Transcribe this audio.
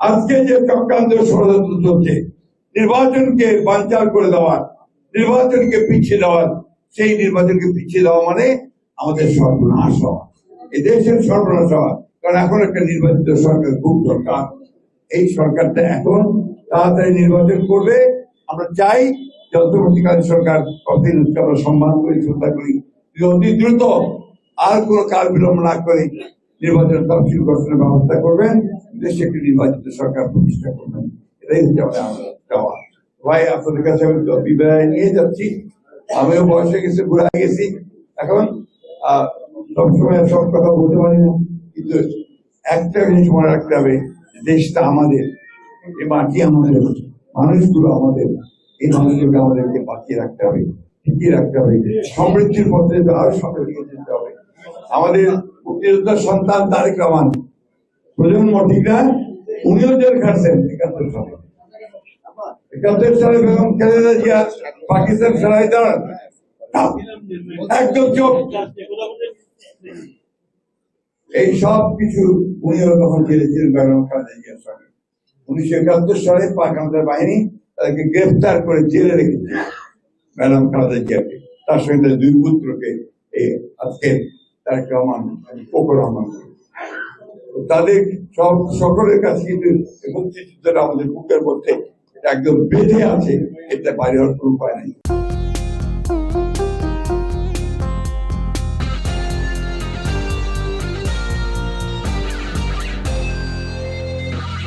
আজকে যে চক্রান্ত ষড়যন্ত্র চলছে নির্বাচনকে বাঞ্চাল করে দেওয়ার, নির্বাচনকে পিছিয়ে দেওয়ার, সেই নির্বাচনকে পিছিয়ে দেওয়া মানে আমাদের সর্বনাশ হওয়া। এই দেশের সর্বনাশ হওয়া। কারণ এখন একটা নির্বাচিত সরকার খুব দরকার। এই সরকারটা এখন তাড়াতাড়ি নির্বাচন করবে। আমরা চাই যে অন্তর্বর্তীকালীন সরকার কতদিন আমরা সম্মান করি, শ্রদ্ধা করি যে অতি দ্রুত আর কোনো কাল বিলম্ব না করে নির্বাচন তফসিল গঠনের ব্যবস্থা করবেন, দেশে একটি নির্বাচিত সরকার প্রতিষ্ঠা করবেন। এটাই হচ্ছে আমাদের চাওয়া ভাই, আপনাদের কাছে আমি বিদায় নিয়ে যাচ্ছি। আমিও বয়সে গেছি, ঘুরে গেছি। এখন সবসময় সব কথা বলতে পারি না, কিন্তু একটা জিনিস মনে রাখতে হবে, দেশটা আমাদের, এই মাটি আমাদের, মানুষগুলো আমাদের, এই মানুষগুলোকে আমাদেরকে বাঁচিয়ে রাখতে হবে, টিকিয়ে রাখতে হবে। সমৃদ্ধির পথে আরও এগিয়ে যেতে হবে। আমাদের মুক্তিযোদ্ধার সন্তান তারেক রহমান। প্রজন্ম ঠিক না? উনিও জেল খাটছেন। একাত্তর সালে। একাত্তর সালে বেগম খালেদা জিয়া পাকিস্তান ফেরাই দাঁড়ান। একদম চোখ। এই সব কিছু উনিও তখন জেলে ছিলেন বেগম খালেদা জিয়ার সঙ্গে। উনিশশো একাত্তর সালে পাক আমাদের বাহিনী তাদেরকে গ্রেফতার করে জেলে রেখেছে ম্যাডাম খালেদা জিয়াকে। তার সঙ্গে তার দুই পুত্রকে এই আজকে তারেক তাদের সব সকলের কাছে কিন্তু মুক্তিযুদ্ধটা আমাদের বুকের মধ্যে একদম বেঁধে আছে, এটা বাইরে হওয়ার কোনো উপায় নেই।